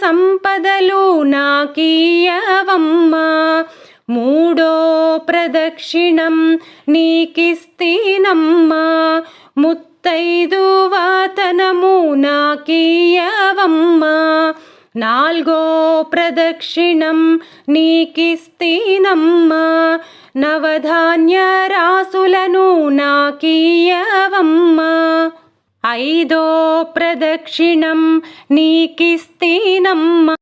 సంపదలు నాకీయవమ్మా. మూడో ప్రదక్షిణం నీకిస్తీనమ్మా. ముత్తైదు వాతనము నాకీయవమ్మా. నాల్గో ప్రదక్షిణం నీకిస్తీనమ్మా. నవధాన్య రాసులను నాకీయవమ్మా. ఐదో ప్రదక్షిణం నీకిస్తీనమ్మ.